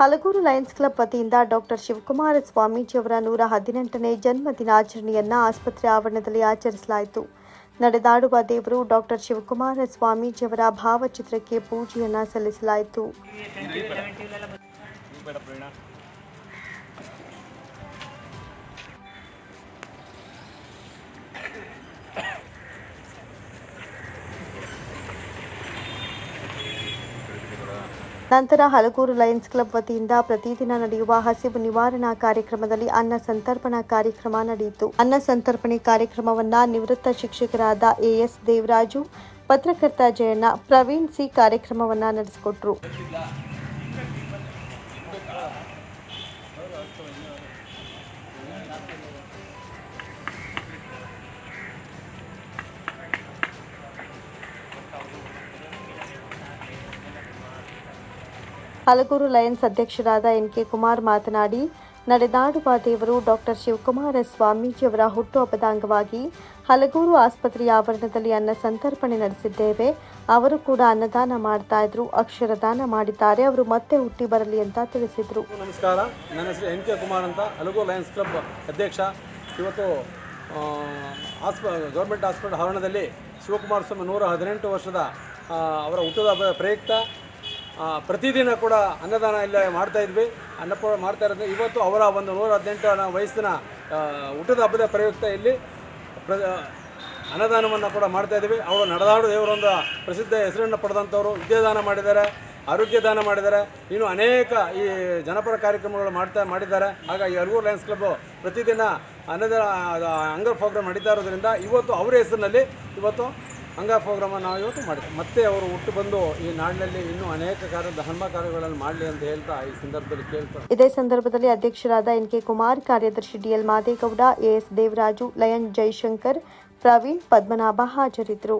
Halaguru lions club doctor Shivakumara Shivakumara ಸ್ವಾಮೀಜಿಯವರ ನೂರ ಹದಿನೆಂಟನೇ ಜನ್ಮ ದಿನಾಚರಣೆಯನ್ನ ಆಸ್ಪತ್ರೆ ಆವರಣದಲ್ಲಿ ಆಚರಿಸಲಾಯಿತು. ನಡೆದಾಡುವ ದೇವರು ಡಾಕ್ಟರ್ ಶಿವಕುಮಾರ ಸ್ವಾಮೀಜಿಯವರ ಭಾವಚಿತ್ರಕ್ಕೆ ಪೂಜೆಯನ್ನ ಸಲ್ಲಿಸಲಾಯಿತು. ನಂತರ ಹಲಗೂರು ಲಯನ್ಸ್ ಕ್ಲಬ್ ವತಿಯಿಂದ ಪ್ರತಿದಿನ ನಡೆಯುವ ಹಸಿವು ನಿವಾರಣಾ ಕಾರ್ಯಕ್ರಮದಲ್ಲಿ ಅನ್ನ ಸಂತರ್ಪಣಾ ಕಾರ್ಯಕ್ರಮ ನಡೆಯಿತು. ಅನ್ನ ಸಂತರ್ಪಣೆ ಕಾರ್ಯಕ್ರಮವನ್ನ ನಿವೃತ್ತ ಶಿಕ್ಷಕರಾದ ಎಎಸ್ ದೇವರಾಜು, ಪತ್ರಕರ್ತ ಜಯಣ್ಣ, ಪ್ರವೀಣ್ ಸಿ ಕಾರ್ಯಕ್ರಮವನ್ನ ನಡೆಸಿಕೊಟ್ರು. ಹಲಗೂರು ಲಯನ್ಸ್ ಅಧ್ಯಕ್ಷರಾದ ಎನ್ ಕೆ ಕುಮಾರ್ ಮಾತನಾಡಿ, ನಡೆದಾಡುವ ದೇವರು ಡಾಕ್ಟರ್ ಶಿವಕುಮಾರ ಸ್ವಾಮೀಜಿಯವರ ಹುಟ್ಟುಹಬ್ಬದ ಅಂಗವಾಗಿ ಹಲಗೂರು ಆಸ್ಪತ್ರೆಯ ಆವರಣದಲ್ಲಿ ಅನ್ನ ಸಂತರ್ಪಣೆ ನಡೆಸಿದ್ದೇವೆ. ಅವರು ಕೂಡ ಅನ್ನದಾನ ಮಾಡ್ತಾ ಇದ್ರು, ಅಕ್ಷರದಾನ ಮಾಡಿದ್ದಾರೆ. ಅವರು ಮತ್ತೆ ಹುಟ್ಟಿ ಬರಲಿ ಅಂತ ತಿಳಿಸಿದ್ರು. ನಮಸ್ಕಾರ. ನನ್ನ ಹೆಸರು ಎನ್ ಕೆ ಕುಮಾರ್ ಅಂತ. ಹಲಗೂರು ಲಯನ್ಸ್ ಕ್ಲಬ್ ಅಧ್ಯಕ್ಷ. ಇವತ್ತು ಆಸ್ಪ, ಗೌರ್ಮೆಂಟ್ ಆಸ್ಪತ್ರೆ ಆವರಣದಲ್ಲಿ ಶಿವಕುಮಾರ ಸ್ವಾಮಿ ನೂರ ಹದಿನೆಂಟು ವರ್ಷದ ಅವರ ಹುಟ್ಟದ ಪ್ರಯುಕ್ತ ಪ್ರತಿದಿನ ಕೂಡ ಅನ್ನದಾನ ಇಲ್ಲ ಮಾಡ್ತಾ ಇದ್ವಿ. ಅನ್ನಪೂರ್ಣ ಮಾಡ್ತಾ ಇರೋದು ಇವತ್ತು ಅವರ ಒಂದು ನೂರ ಹದಿನೆಂಟು ವಯಸ್ಸಿನ ಊಟದ ಹಬ್ಬದ ಪ್ರಯುಕ್ತ ಇಲ್ಲಿ ಪ್ರ ಅನ್ನದಾನವನ್ನು ಕೂಡ ಮಾಡ್ತಾ ಇದ್ದೀವಿ ಅವರು ನಡೆದಾಡು ದೇವರೊಂದು ಪ್ರಸಿದ್ಧ ಹೆಸರನ್ನು ಪಡೆದಂಥವರು. ವಿದ್ಯಾದಾನ ಮಾಡಿದ್ದಾರೆ, ಆರೋಗ್ಯ ದಾನ ಮಾಡಿದ್ದಾರೆ. ಇನ್ನು ಅನೇಕ ಈ ಜನಪರ ಕಾರ್ಯಕ್ರಮಗಳು ಮಾಡ್ತಾ, ಮಾಡಿದ್ದಾರೆ. ಹಾಗಾಗಿ ಅಲ್ಗೂರು ಲಯನ್ಸ್ ಕ್ಲಬ್ ಪ್ರತಿದಿನ ಅನ್ನದ ಅಂಗರ್ ಪ್ರೋಗ್ರಾಮ್ ನಡೀತಾ ಇರೋದ್ರಿಂದ ಇವತ್ತು ಅವರ ಹೆಸರಿನಲ್ಲಿ ಇವತ್ತು ಅಂಗ ನಾವು ಇವತ್ತು ಮಾಡಿದ್ವಿ. ಮತ್ತೆ ಅವರು ಹುಟ್ಟು ಬಂದು ಈ ನಾಡಿನಲ್ಲಿ ಇನ್ನೂ ಅನೇಕ ಕಾರ್ಯ, ಧರ್ಮ ಕಾರ್ಯಗಳನ್ನು ಮಾಡಲಿ ಅಂತ ಹೇಳ್ತಾ ಈ ಸಂದರ್ಭದಲ್ಲಿ ಕೇಳ್ತಾ ಇದೇ ಸಂದರ್ಭದಲ್ಲಿ ಅಧ್ಯಕ್ಷರಾದ ಎನ್ ಕೆ ಕುಮಾರ್, ಕಾರ್ಯದರ್ಶಿ D L Madegowda A S Devaraju, Lion Jaishankar, Praveen Padmanabha ಹಾಜರಿದ್ದರು.